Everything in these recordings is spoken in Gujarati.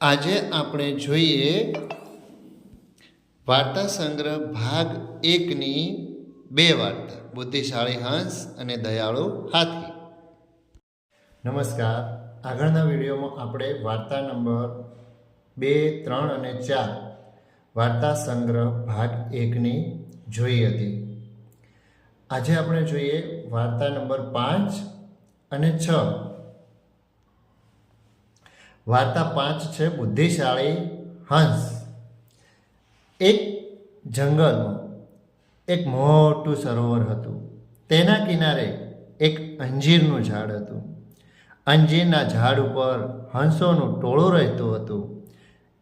આજે આપણે જોઈએ વાર્તા સંગ્રહ ભાગ એકની બે વાર્તા, બુદ્ધિશાળી હંસ અને દયાળુ હાથી. નમસ્કાર, આગળના વિડીયોમાં આપણે વાર્તા નંબર બે, ત્રણ અને ચાર વાર્તા સંગ્રહ ભાગ એકની જોઈ હતી. આજે આપણે જોઈએ વાર્તા નંબર પાંચ અને છ. વાર્તા પાંચ છે, બુદ્ધિશાળી હંસ. એક જંગલમાં એક મોટું સરોવર હતું. તેના કિનારે એક અંજીરનું ઝાડ હતું. અંજીરના ઝાડ ઉપર હંસોનું ટોળું રહેતું હતું.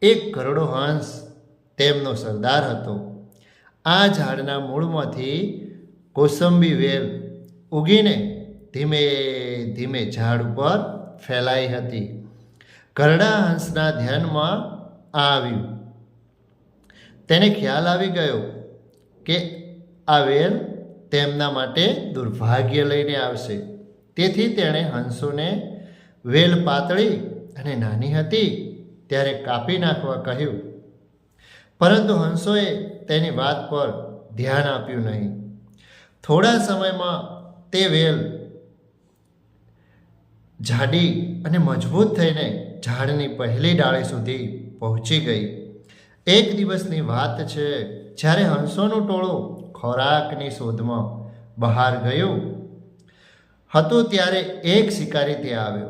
એક કરડો હંસ તેમનો સરદાર હતો. આ ઝાડના મૂળમાંથી કોસંબી વેલ ઉગીને ધીમે ધીમે ઝાડ ઉપર ફેલાઈ હતી. ઘરડા હંસના ધ્યાનમાં આવ્યું. તેને ખ્યાલ આવી ગયો કે આ વેલ તેમના માટે દુર્ભાગ્ય લઈને આવશે. તેથી તેણે હંસોને વેલ પાતળી અને નાની હતી ત્યારે કાપી નાખવા કહ્યું. પરંતુ હંસોએ તેની વાત પર ધ્યાન આપ્યું નહીં. થોડા સમયમાં તે વેલ જાડી અને મજબૂત થઈને ઝાડની પહેલી ડાળી સુધી પહોંચી ગઈ. એક દિવસની વાત છે, જ્યારે હંસોનું ટોળું ખોરાકની શોધમાં બહાર ગયું. હતું ત્યારે એક શિકારી ત્યાં આવ્યો.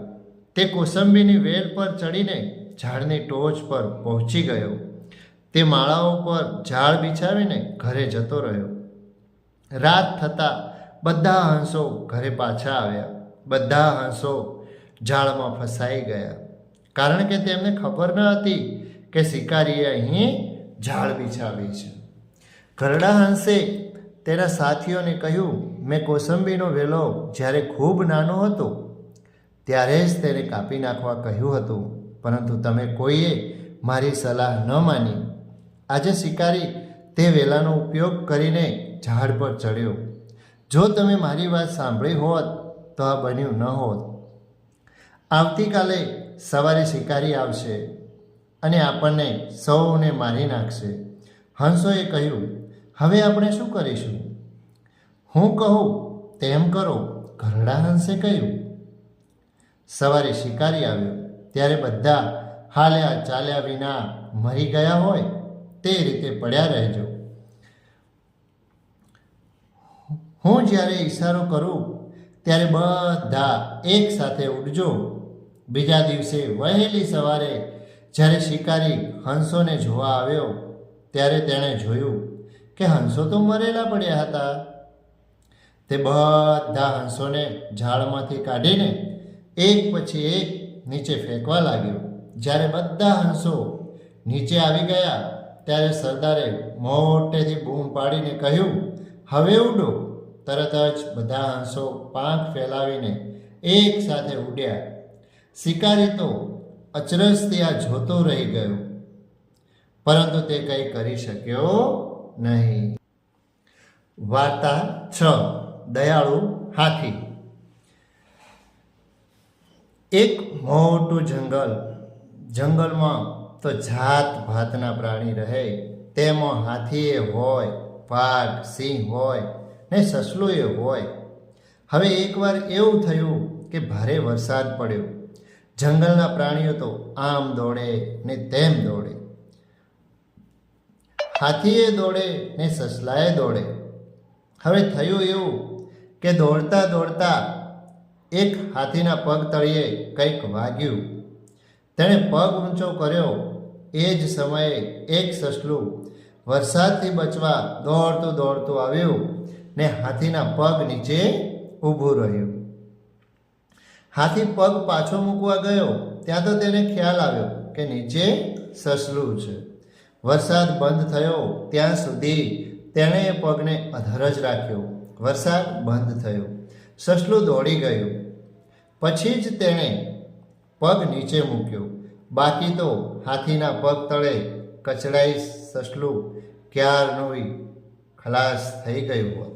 તે કોસંબીની વેલ પર ચડીને ઝાડની ટોચ પર પહોંચી ગયો. તે માળાઓ પર ઝાડ બિછાવીને ઘરે જતો રહ્યો. રાત થતાં બધા હંસો ઘરે પાછા આવ્યા. બધા હંસો ઝાડમાં ફસાઈ ગયા. કારણ કે તેમને ખબર ન હતી કે શિકારીએ અહીં ઝાડ બિછાવી છે. ઘરડા હંસે તેના સાથીઓને કહ્યું, મેં કોસંબીનો વેલો જ્યારે ખૂબ નાનો હતો, ત્યારે જ તેને કાપી નાખવા કહ્યું હતું. પરંતુ તમે કોઈએ મારી સલાહ ન માની. આજે શિકારી તે વેલાનો ઉપયોગ કરીને ઝાડ પર ચડ્યો. જો તમે મારી વાત સાંભળી હોત તો આ બન્યું ન હોત. આવતીકાલે સવારે શિકારી આવશે અને આપણને સૌને મારી નાખશે. હંસોએ કહ્યું, હવે આપણે શું કરીશું? હું કહું, તેમ કરો, ઘરડા હંસે કહ્યું. સવારે શિકારી આવ્યો, ત્યારે બધા હાલ્યા ચાલ્યા વિના મરી ગયા હોય તે રીતે પડ્યા રહેજો. હું જ્યારે ઈશારો કરું, ત્યારે બધા એક સાથે ઉડજો બીજા દિવસે વહેલી સવારે જ્યારે શિકારી હંસોને જોવા આવ્યો, ત્યારે તેણે જોયું કે હંસો તો મરેલા પડ્યા હતા. તે બધા હંસોને ઝાડમાંથી કાઢીને એક પછી એક નીચે ફેંકવા લાગ્યો. જ્યારે બધા હંસો નીચે આવી ગયા, ત્યારે સરદારે મોટેથી બૂમ પાડીને કહ્યું, હવે ઉડો. તરત જ બધા હંસો પાંખ ફેલાવીને એક સાથે ઉડ્યા. શિકારી તો અચરજથી આ જોતો રહી ગયો. પરંતુ તે કંઈ કરી શક્યો નહીં. વાર્તા છ, દયાળુ હાથી. એક મોટું જંગલ. જંગલમાં તો જાત ભાતના પ્રાણી રહે. તેમાં હાથીએ હોય વાઘ સિંહ હોય, ને સસલું હોય. હવે એકવાર એવું થયું કે ભારે વરસાદ પડ્યો. જંગલના પ્રાણીઓ તો આમ દોડે ને તેમ દોડે. હાથીએ દોડે ને સસલાએ દોડે. હવે થયું એવું કે દોડતા દોડતા એક હાથીના પગ તળિયે કંઈક વાગ્યું. તેણે પગ ઊંચો કર્યો. એ જ સમયે એક સસલું વરસાદથી બચવા દોડતું દોડતું આવ્યું ને હાથીના પગ નીચે ઊભું રહ્યું. હાથી પગ પાછો મૂકવા ગયો, ત્યાં તો તેને ખ્યાલ આવ્યો કે નીચે સસલું છે. વરસાદ બંધ થયો, ત્યાં સુધી તેણે એ પગને અધર જ રાખ્યો. વરસાદ બંધ થયો. સસલું દોડી ગયું. પછી જ તેણે પગ નીચે મૂક્યો. બાકી તો હાથીના પગ તળે કચડાઈ સસલું ક્યારનું ખલાસ થઈ ગયું હોત.